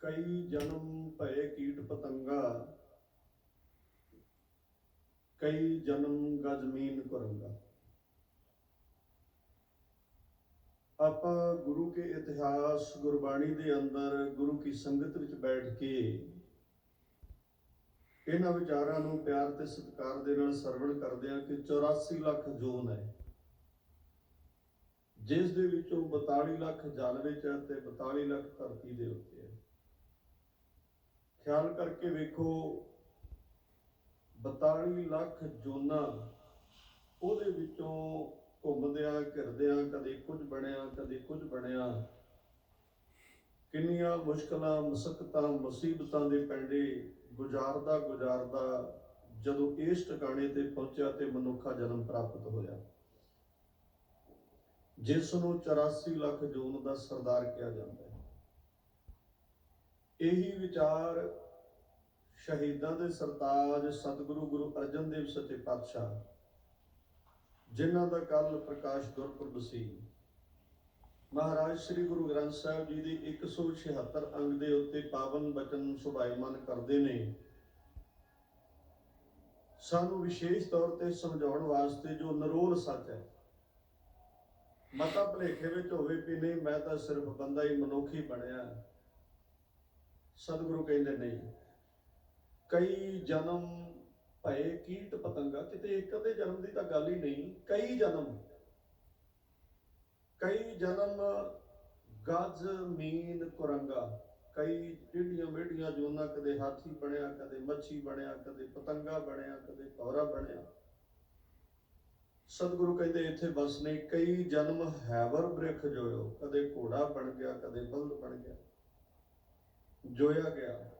ਕਈ ਜਨਮ ਭਏ ਕੀਟ ਪਤੰਗਾ, ਕਈ ਜਨਮ ਗਜਮੀਨ ਕਰੰਗਾ। ਆਪਾਂ ਗੁਰੂ ਕੇ ਇਤਿਹਾਸ ਗੁਰਬਾਣੀ ਦੇ ਅੰਦਰ ਗੁਰੂ ਕੀ ਸੰਗਤ ਵਿੱਚ ਬੈਠ ਕੇ ਇਹਨਾਂ ਵਿਚਾਰਾਂ ਨੂੰ ਪਿਆਰ ਤੇ ਸਤਿਕਾਰ ਦੇ ਨਾਲ ਸਰਵਣ ਕਰਦੇ ਹਾਂ ਕਿ 84 ਲੱਖ ਜੋਨ ਹੈ। ਜਿਸ ਦੇ ਵਿੱਚੋਂ 42 ਲੱਖ ਜਲ ਵਿੱਚ ਹੈ ਤੇ 42 ਲੱਖ ਧਰਤੀ ਦੇ ਉੱਤੇ। ਖਿਆਲ ਕਰਕੇ ਵੇਖੋ 42 ਲੱਖ ਜੋਨਾਂ ਉਹਦੇ ਵਿੱਚੋਂ ਘੁੰਮਦਿਆਂ, ਘਿਰਦਿਆਂ, ਕਦੇ ਕੁਝ ਬਣਿਆ, ਕਦੇ ਕੁਝ ਬਣਿਆ। ਕਿੰਨੀਆਂ ਮੁਸ਼ਕਲਾਂ, ਮੁਸਕਤਾਂ, ਮੁਸੀਬਤਾਂ ਦੇ ਪੈਂਡੇ ਗੁਜ਼ਾਰਦਾ ਗੁਜ਼ਾਰਦਾ ਜਦੋਂ ਇਸ ਟਿਕਾਣੇ ਤੇ ਪਹੁੰਚਿਆ ਤੇ ਮਨੁੱਖਾ ਜਨਮ ਪ੍ਰਾਪਤ ਹੋਇਆ। ਜਿਸ ਨੂੰ 84 ਲੱਖ ਜੂਨ ਦਾ ਸਰਦਾਰ ਕਿਹਾ ਜਾਂਦਾ ਹੈ। ਇਹੀ ਵਿਚਾਰ ਸ਼ਹੀਦਾਂ ਦੇ ਸਰਤਾਜ ਸਤਿਗੁਰੂ ਗੁਰੂ ਅਰਜਨ ਦੇਵ ਸੱਚੇ ਪਾਤਸ਼ਾਹ, ਜਿਨ੍ਹਾਂ ਦਾ ਕੱਲ ਪ੍ਰਕਾਸ਼ ਗੁਰਪੁਰਬ ਸੀ। ਮਹਾਰਾਜ ਸ੍ਰੀ ਗੁਰੂ ਗ੍ਰੰਥ ਸਾਹਿਬ ਜੀ ਦੀ 176 ਅੰਗ ਦੇ ਉੱਤੇ ਪਾਵਨ ਬਚਨ ਸੁਭਾਈਮਾਨ ਕਰਦੇ ਨੇ। ਸਾਨੂੰ ਵਿਸ਼ੇਸ਼ ਤੌਰ ਤੇ ਸਮਝਾਉਣ ਵਾਸਤੇ ਜੋ ਨਰੋਲ ਸੱਚ ਹੈ, ਮਤਾ ਭਲੇਖੇ ਵਿੱਚ ਹੋਵੇ ਵੀ ਨਹੀਂ, ਮੈਂ ਤਾਂ ਸਿਰਫ ਬੰਦਾ ਹੀ ਮਨੁੱਖੀ ਬਣਿਆ। ਸਤਿਗੁਰੂ ਕਹਿੰਦੇ ਨਹੀਂ। ਕਈ ਜਨਮ ਭਏ ਕੀਟ ਪਤੰਗਾ, ਕਿਤੇ ਇੱਕ ਅੱਧੇ ਜਨਮ ਦੀ ਤਾਂ ਗੱਲ ਹੀ ਨਹੀਂ। ਕਈ ਜਨਮ। ਕਈ ਜਨਮ ਗੱਜ, ਮੀਨ, ਕੁਰੰਗਾ। ਕਈ ਟਿੱਡੀਆਂ ਮੇਢੀਆਂ ਜੋਨਾ ਕਦੇ ਹਾਥੀ ਬਣਿਆ, ਕਦੇ ਮੱਛੀ ਬਣਿਆ, ਕਦੇ ਪਤੰਗਾ ਬਣਿਆ, ਕਦੇ ਕੌਰਾ ਬਣਿਆ। ਸਤਿਗੁਰੂ ਕਹਿੰਦੇ ਇੱਥੇ ਬਸ ਨਹੀਂ, ਕਈ ਜਨਮ ਹੈਵਰ ਬ੍ਰਿਖ ਜੋਇਓ। ਕਦੇ ਘੋੜਾ ਬਣ ਗਿਆ, ਕਦੇ ਬਲਦ ਬਣ ਗਿਆ। ਜੋਇਆ ਗਿਆ।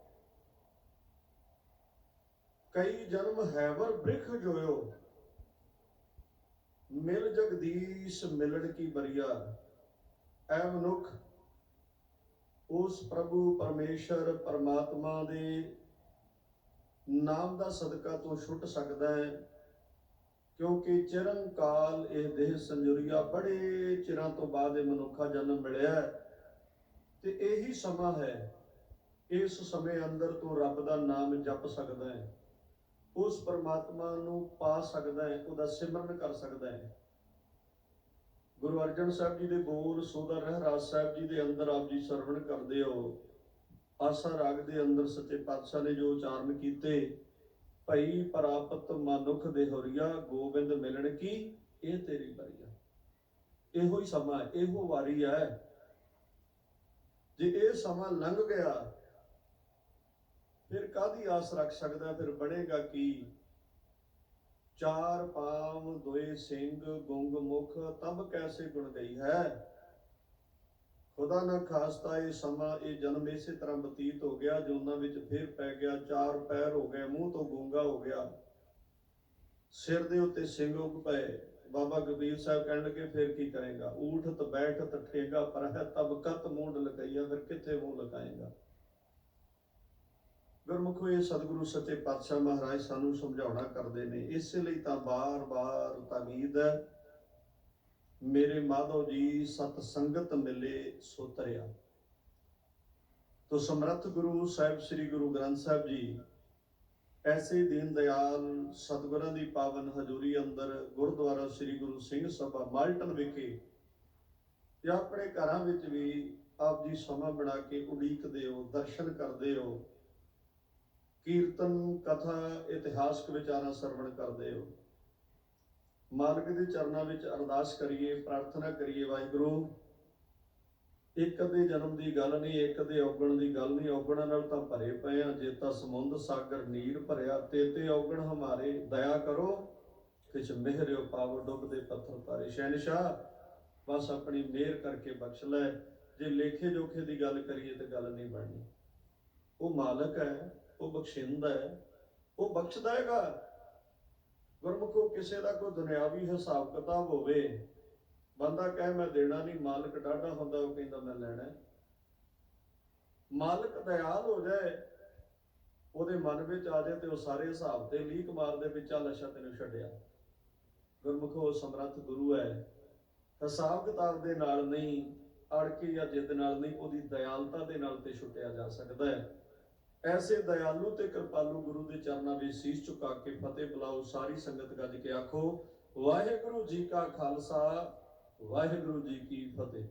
ਕਈ ਜਨਮ ਹੈਵਰ ਬ੍ਰਿਖ ਜੋਇਓ। ਮਿਲ ਜਗਦੀਸ਼ ਮਿਲਣ ਕੀ ਬਰੀਆ। ਐ ਮਨੁੱਖ, ਉਸ ਪ੍ਰਭੂ ਪਰਮੇਸ਼ਰ ਪਰਮਾਤਮਾ ਦੇ ਨਾਮ ਦਾ ਸਦਕਾ ਤੋਂ ਛੁੱਟ ਸਕਦਾ ਹੈ, ਕਿਉਂਕਿ ਚਿਰਮਕਾਲ ਇਹ ਦੇਹ ਸੰਜੁਰੀਆ ਬੜੇ ਚਿਰਾਂ ਤੋਂ ਬਾਅਦ ਇਹ ਮਨੁੱਖਾ ਜਨਮ ਮਿਲਿਆ ਤੇ ਇਹੀ ਸਮਾਂ ਹੈ ਇਸ ਸਮੇਂ ਅੰਦਰ ਤੋਂ ਰੱਬ ਦਾ ਨਾਮ ਜਪ ਸਕਦਾ ਹੈ। ਉਸ ਪਰਮਾਤਮਾ ਨੂੰ ਪਾ ਸਕਦਾ ਹੈ, ਉਹਦਾ ਸਿਮਰਨ ਕਰ ਸਕਦਾ ਹੈ। ਗੁਰੂ ਅਰਜਨ ਸਾਹਿਬ ਜੀ ਦੇ ਬੋਲ ਸੋਦਾ ਰਹਿਰਾਜ ਸਾਹਿਬ ਜੀ ਦੇ ਅੰਦਰ ਆਪ ਜੀ ਸਰਵਣ ਕਰਦੇ ਹੋ। ਆਸਾ ਰਾਗ ਦੇ ਅੰਦਰ ਸੱਚੇ ਪਾਤਸ਼ਾਹ ਨੇ ਜੋ ਉਚਾਰਨ ਕੀਤੇ, ਭਈ ਪ੍ਰਾਪਤ ਮਨੁੱਖ ਦੇ ਹੋਰੀਆ ਗੋਬਿੰਦ ਮਿਲਣ ਕੀ? ਇਹ ਤੇਰੀ ਬਰੀਆ ਇਹੋ ਹੀ ਸਮਾਂ, ਇਹੋ ਵਾਰੀ ਹੈ। ਜੇ ਇਹ ਸਮਾਂ ਲੰਘ ਗਿਆ ਫਿਰ ਕਾਦੀ ਆਸ ਰੱਖ ਸਕਦਾ, ਫਿਰ ਬਣੇਗਾ ਕੀ? ਚਾਰ ਪਾਮ ਦੋਏ ਸਿੰਘ ਗੁੰਗ ਮੁਖ, ਤਬ ਕੈਸੇ ਗੁਣ ਗਈ ਹੈ? ਖੁਦਾ ਨਾ ਖਾਸਤਾ ਇਹ ਸਮਾਂ, ਇਹ ਜਨਮ ਇਸੇ ਤਰ੍ਹਾਂ ਬਤੀਤ ਹੋ ਗਿਆ ਜੋ ਵਿੱਚ ਫਿਰ ਪੈ ਗਿਆ, ਚਾਰ ਪੈਰ ਹੋ ਗਏ, ਮੂੰਹ ਤੋਂ ਗੂੰਗਾ ਹੋ ਗਿਆ। ਸਿਰ ਦੇ ਉੱਤੇ ਸਿੰਘ ਉੱਗ ਪਏ। ਬਾਬਾ ਕਬੀਰ ਸਾਹਿਬ ਕਹਿਣ ਲੱਗੇ, ਫਿਰ ਕੀ ਕਰੇਗਾ? ਊਠਤ ਬੈਠਤ ਠੇਗਾ ਪਰ ਹੈ, ਤਬ ਕਤ ਮੂੰਡ ਲਗਈਆ, ਫਿਰ ਕਿੱਥੇ ਮੂੰਹ ਲਗਾਏਗਾ? ਗੁਰਮੁਖ ਇਹ ਸਤਿਗੁਰੂ ਸੱਚੇ ਪਾਤਸ਼ਾਹ ਮਹਾਰਾਜ ਸਾਨੂੰ ਸਮਝਾਉਣਾ ਕਰਦੇ ਨੇ। ਇਸੇ ਲਈ ਤਾਂ ਬਾਰ-ਬਾਰ ਤਾਕੀਦ ਮੇਰੇ ਮਾਧੋ ਜੀ ਸਤ ਸੰਗਤ ਮਿਲੇ ਸੋ ਤਰਿਆ ਤੋ ਸਮਰੱਥ ਗੁਰੂ ਸਾਹਿਬ, ਸ੍ਰੀ ਗੁਰੂ ਗ੍ਰੰਥ ਸਾਹਿਬ ਜੀ, ਐਸੇ ਦੀਨ ਦਿਆਲ ਸਤਿਗੁਰਾਂ ਦੀ ਪਾਵਨ ਹਜ਼ੂਰੀ ਅੰਦਰ ਗੁਰਦੁਆਰਾ ਸ੍ਰੀ ਗੁਰੂ ਸਿੰਘ ਸਭਾ ਮਾਲਟਨ ਵਿਖੇ ਜਾਂ ਆਪਣੇ ਘਰਾਂ ਵਿੱਚ ਵੀ ਆਪ ਜੀ ਸਮਾਂ ਬਣਾ ਕੇ ਉਡੀਕਦੇ ਹੋ, ਦਰਸ਼ਨ ਕਰਦੇ ਹੋ। ਕੀਰਤਨ, ਕਥਾ, ਇਤਿਹਾਸਕ ਵਿਚਾਰਾਂ ਸਰਵਣ ਕਰਦੇ ਹੋ। ਮਾਲਕ ਦੇ ਚਰਨਾਂ ਵਿੱਚ ਅਰਦਾਸ ਕਰੀਏ, ਪ੍ਰਾਰਥਨਾ ਕਰੀਏ, ਵਾਹਿਗੁਰੂ। ਇੱਕ ਦੇ ਜਨਮ ਦੀ ਗੱਲ ਨਹੀਂ, ਇੱਕ ਦੇ ਔਗਣ ਦੀ ਗੱਲ ਨਹੀਂ। ਔਗਣਾਂ ਨਾਲ ਤਾਂ ਭਰੇ ਪਏ ਆ ਜੇ ਤਾਂ ਸਮੁੰਦ, ਸਾਗਰ, ਨੀਰ ਭਰਿਆ, ਤੇ ਤੇ ਔਗਣ ਹਮਾਰੇ। ਦਇਆ ਕਰੋ, ਕਿਛ ਮਿਹਰਿਓ ਪਾਵ ਡੁੱਬਦੇ ਪੱਥਰ ਤਾਰੇ। ਸ਼ਹਿਨशाह ਬਸ ਆਪਣੀ ਮਿਹਰ ਕਰਕੇ ਬਖਸ਼ ਲੈ। ਜੇ ਲੇਖੇ ਜੋਖੇ ਦੀ ਗੱਲ ਕਰੀਏ ਤੇ ਗੱਲ ਨਹੀਂ ਬਣਨੀ। ਉਹ ਮਾਲਕ ਹੈ। ਉਹ ਬਖਸ਼ਿੰਦਾ ਹੈ। ਉਹ ਬਖਸ਼ਦਾ ਹੈਗਾ। ਗੁਰਮੁਖੋ ਕਿਸੇ ਦਾ ਕੋਈ ਦੁਨਿਆਵੀ ਹਿਸਾਬ ਕਿਤਾਬ ਹੋਵੇ, ਬੰਦਾ ਕਹੇ, ਮੈਂ ਦੇਣਾ ਨਹੀਂ, ਮਾਲਕ ਡਾਢਾ ਹੁੰਦਾ, ਉਹ ਕਹਿੰਦਾ, ਮੈਂ ਲੈਣਾ ਮਾਲਕ ਦਇਆਲ ਹੋ ਜਾਏ, ਉਹਦੇ ਮਨ ਵਿੱਚ ਆ ਜਾਏ ਤੇ ਉਹ ਸਾਰੇ ਹਿਸਾਬ ਤੇ ਲੀਕ ਮਾਰ ਦੇ ਵਿੱਚ ਚੱਲ ਅੱਛਾ ਤੈਨੂੰ ਛੱਡਿਆ। ਗੁਰਮੁਖੋ ਸਮਰੱਥ ਗੁਰੂ ਹੈ। ਹਿਸਾਬ ਕਿਤਾਬ ਦੇ ਨਾਲ ਨਹੀਂ ਅੜ ਕੇ ਜਾਂ ਜਿੱਦ ਨਾਲ ਨਹੀਂ, ਉਹਦੀ ਦਇਆਲਤਾ ਦੇ ਨਾਲ ਤੇ ਛੁੱਟਿਆ ਜਾ ਸਕਦਾ ਹੈ। ਐਸੇ ਦਇਆਲੂ ਤੇ ਕਿਰਪਾਲੂ ਗੁਰੂ ਦੇ ਚਰਨਾਂ ਵਿੱਚ ਸੀਸ ਝੁਕਾ ਕੇ ਫਤਿਹ ਬੁਲਾਓ, ਸਾਰੀ ਸੰਗਤ ਗੱਜ ਕੇ ਆਖੋ, ਵਾਹਿਗੁਰੂ ਜੀ ਕਾ ਖਾਲਸਾ, ਵਾਹਿਗੁਰੂ ਜੀ ਕੀ ਫਤਿਹ।